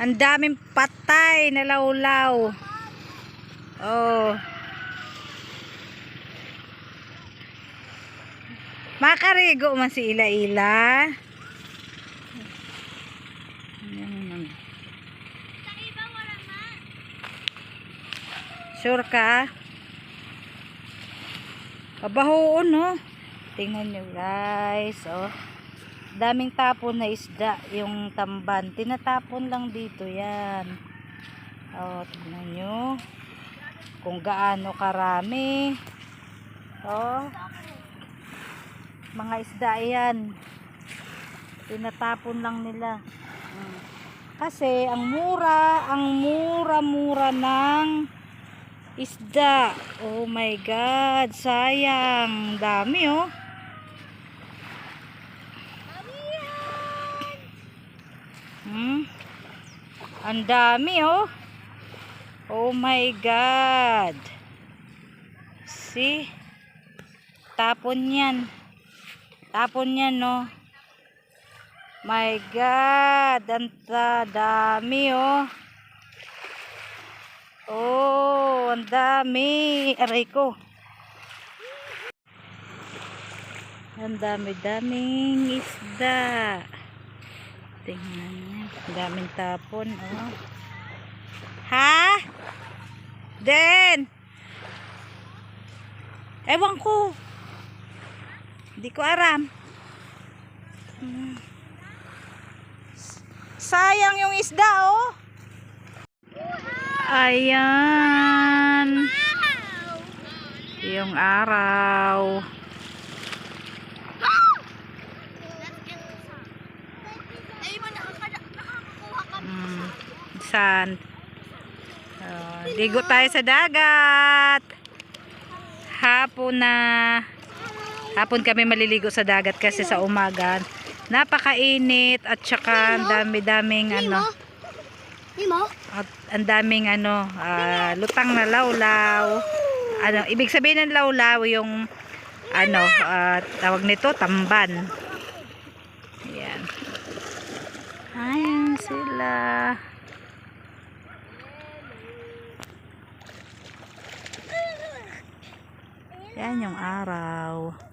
Ang daming patay na lawlaw. Oh. Makarigo man si Ila Ila. Ayan. Sure ka? Kabahoon, no? Tingnan nyo, guys. Oh. Daming tapon na isda yung tamban. Tinatapon lang dito yan. Oh, tingnan nyo. Kung gaano karami. Oh. Mga isda yan. Tinatapon lang nila. Kasi ang mura, ang mura-mura ng isda. Oh my God, sayang. Dami oh. Hmm? Ang dami oh. Oh my God. See? Tapon yan. Tapon yan no. My God. Ang dami oh. Oh, ang dami. Aray ko. Ang dami-daming isda. Tingnan niya. Daming tapon, oh. Ha? Den! Ewan ko. Hindi ko aram. Sayang yung isda, oh. Ayan. Yung araw. Sand. Oh, ligo tayo sa dagat. Hapon na. Hapon kami maliligo sa dagat kasi sa umaga napakainit at saka ang dami-daming ano at ang daming ano ah, lutang na lawlaw. Ano, ibig sabihin ng lawlaw yung ano ah, tawag nito tamban. Ayan. Ayan sila. Yan yung araw.